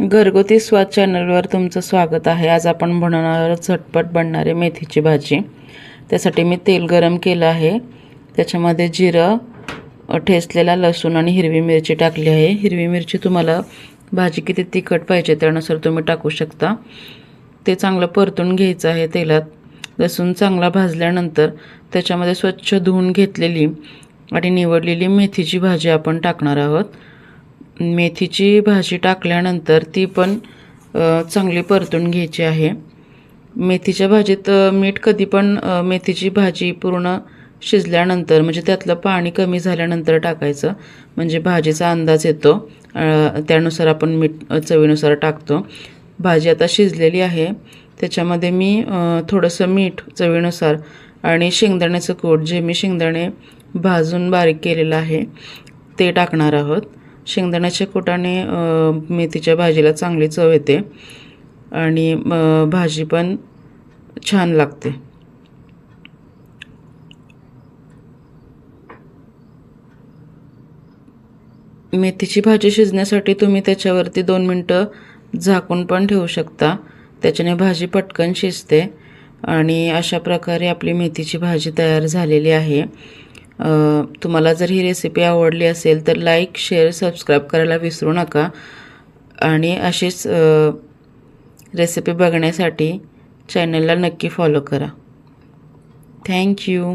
घरगुती स्वाद चॅनलवर तुमचं स्वागत आहे. आज आपण बनवणार झटपट बनणारे मेथीची भाजी. त्यासाठी मी तेल गरम केलं आहे. त्याच्यामध्ये जिरं ठेसलेला ठेचलेला लसूण आणि हिरवी मिरची टाकली आहे. हिरवी मिरची तुम्हाला भाजी किती तिखट पाहिजे त्यानुसार तुम्ही टाकू शकता. ते चांगलं परतून घ्यायचं आहे तेलात. लसूण चांगला भाजल्यानंतर त्याच्यामध्ये स्वच्छ धुवून घेतलेली आणि निवडलेली मेथीची भाजी आपण टाकणार आहोत. मेथीची भाजी टाकल्यानंतर ती पण चांगली परतून घ्यायची आहे. मेथीच्या भाजीत मीठ कधी पण मेथीची भाजी पूर्ण शिजल्यानंतर म्हणजे त्यातलं पाणी कमी झाल्यानंतर टाकायचं. म्हणजे भाजीचा अंदाज येतो. त्यानुसार आपण मीठ चवीनुसार टाकतो. भाजी आता शिजलेली आहे. त्याच्यामध्ये मी थोडंसं मीठ चवीनुसार आणि शेंगदाण्याचं कूट जे मी शेंगदाणे भाजून बारीक केलेलं आहे ते टाकणार आहोत. शेंगदाण्याच्या कुटाने मेथीच्या भाजीला चांगली चव येते. आणि भाजी पण छान लागते. मेथीची भाजी शिजण्यासाठी तुम्ही त्याच्यावरती दोन मिनटं झाकून पण ठेवू शकता. त्याच्याने भाजी पटकन शिजते. आणि अशा प्रकारे आपली मेथीची भाजी तयार झालेली आहे. तुम्हाला जर ही रेसिपी आवडली असेल तर लाईक शेअर सबस्क्राईब करायला विसरू नका. आणि अशीच रेसिपी बघण्यासाठी चॅनलला नक्की फॉलो करा. थँक्यू